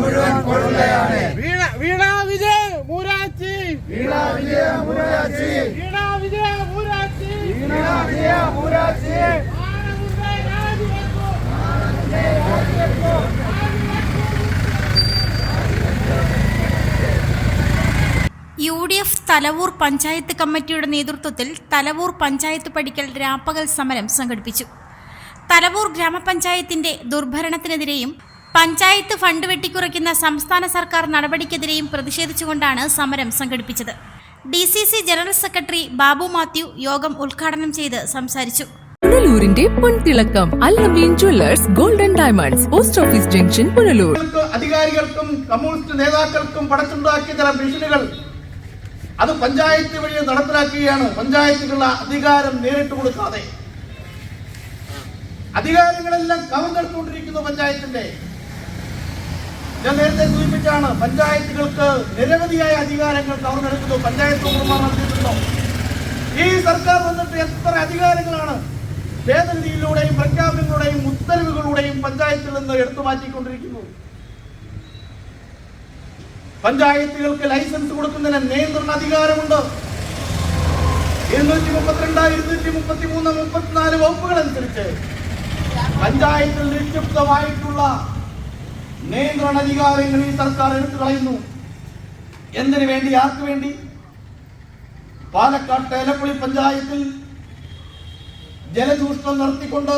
മുഴുവൻ കൊള്ളുകയാണ് വീണ വീണ വിജയ മൂരാച്ചി. വീണ വിജയ മൂരാച്ചി. വീണ വിജയ മൂരാച്ചി. Veena Vijaya മൂരാച്ചി. U D F Thalavoor panchayat കമ്മിറ്റിയുടെ നേതൃത്വത്തിൽ തലവൂർ പഞ്ചായത്ത് പടിക്കൽ രാപ്പകൽ സമരം സംഘടിപ്പിച്ചു. തലവൂർ ഗ്രാമപഞ്ചായത്തിന്റെ ദുർഭരണത്തിനെതിരെയും പഞ്ചായത്ത് ഫണ്ട് വെട്ടിക്കുറയ്ക്കുന്ന സംസ്ഥാന സർക്കാർ നടപടിക്കെതിരെയും പ്രതിഷേധിച്ചുകൊണ്ടാണ് സമരം സംഘടിപ്പിച്ചത്. D C C general secretary Babu Mathew യോഗം ഉദ്ഘാടനം ചെയ്ത് സംസാരിച്ചു. പുനലൂരിന്റെ പൊൻതിളക്കം Allameen jewellers golden diamonds post office junction Punalur. അധികാരികൾക്കും communist നേതാക്കൾക്കും പടച്ചുണ്ടാക്കിയ ചില ഭീഷണികൾ അത് പഞ്ചായത്ത് വഴി നടപ്പിലാക്കുകയാണ്. പഞ്ചായത്തുകളുടെ അധികാരം നേരിട്ട് കൊടുക്കാതെ. അധികാരങ്ങളെല്ലാം കവർന്നെടുത്തുകൊണ്ടിരിക്കുന്നു പഞ്ചായത്തിന്റെ. ഞാൻ നേരത്തെ സൂചിപ്പിച്ചാണ് പഞ്ചായത്തുകൾക്ക് നിരവധിയായ അധികാരങ്ങൾ കവർന്നെടുക്കുന്നു പഞ്ചായത്ത് നിർമ്മാണം നടത്തിയിട്ടുണ്ടോ. ഈ സർക്കാർ വന്നിട്ട് എത്ര അധികാരങ്ങളാണ് ഭേദഗതിയിലൂടെയും പ്രഖ്യാപനങ്ങളുടെയും ഉത്തരവുകളുടെയും പഞ്ചായത്തിൽ നിന്ന് എടുത്തു മാറ്റിക്കൊണ്ടിരിക്കുന്നു. പഞ്ചായത്തുകൾക്ക് ലൈസൻസ് കൊടുക്കുന്നതിന് നിയന്ത്രണ അധികാരമുണ്ട്. ഇരുന്നൂറ്റി മുപ്പത്തിരണ്ട് ഇരുന്നൂറ്റി മുപ്പത്തി മൂന്ന് മുപ്പത്തിനാല് വകുപ്പുകൾ അനുസരിച്ച് പഞ്ചായത്തിൽ നിക്ഷിപ്തമായിട്ടുള്ള നിയന്ത്രണ അധികാരങ്ങൾ ഈ സർക്കാർ എടുത്തു കളയുന്നു. എന്തിനു വേണ്ടി ആർക്കു വേണ്ടി? പാലക്കാട് ഏലപ്പുഴി പഞ്ചായത്തിൽ ജലചൂഷണം നടത്തിക്കൊണ്ട്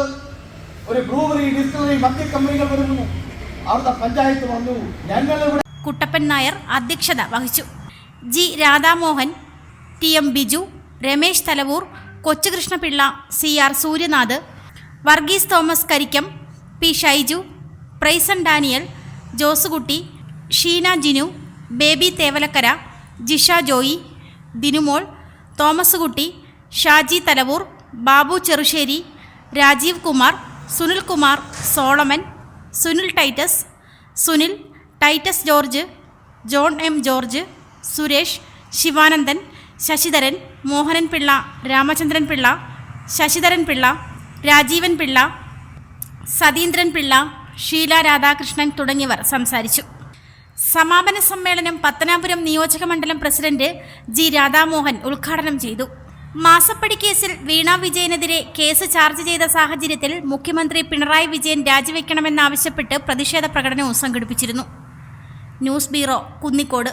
ഒരു ബ്രൂവറി ഡിസ്റ്റിലറി മദ്യ കമ്പനികൾ വരുന്നു. അവിടുത്തെ പഞ്ചായത്ത് വന്നു. ഞങ്ങൾ കുട്ടപ്പൻ നായർ അധ്യക്ഷത വഹിച്ചു. G Radhamohan T M Biju Ramesh Thalavoor Kochukrishnapillai C R Suryanath Varghese Thomas Karikkam P Shaiju Prizon Daniel Josukutty Sheena Jinu Baby Thevalakkara Jisha Joy Dinumol Thomas Kutty Shaji Thalavoor Babu Cherussery Rajeev Kumar Sunil Kumar Solomon Sunil Titus Sunil Titus George John M George Suresh Sivanandan Sasidharan Mohanan Pillai Ramachandran Pillai Sasidharan Pillai Rajeevan Pillai Satheendran Pillai Sheela Radhakrishnan തുടങ്ങിയവർ സംസാരിച്ചു. സമാപന സമ്മേളനം പത്തനാപുരം നിയോജക മണ്ഡലം president G Radhamohan ഉദ്ഘാടനം ചെയ്തു. മാസപ്പടി കേസിൽ വീണ വിജയനെതിരെ കേസ് ചാർജ് ചെയ്ത സാഹചര്യത്തിൽ മുഖ്യമന്ത്രി പിണറായി വിജയൻ രാജിവെക്കണമെന്നാവശ്യപ്പെട്ട് പ്രതിഷേധ പ്രകടനവും സംഘടിപ്പിച്ചിരുന്നു. News bureau Kunnikode.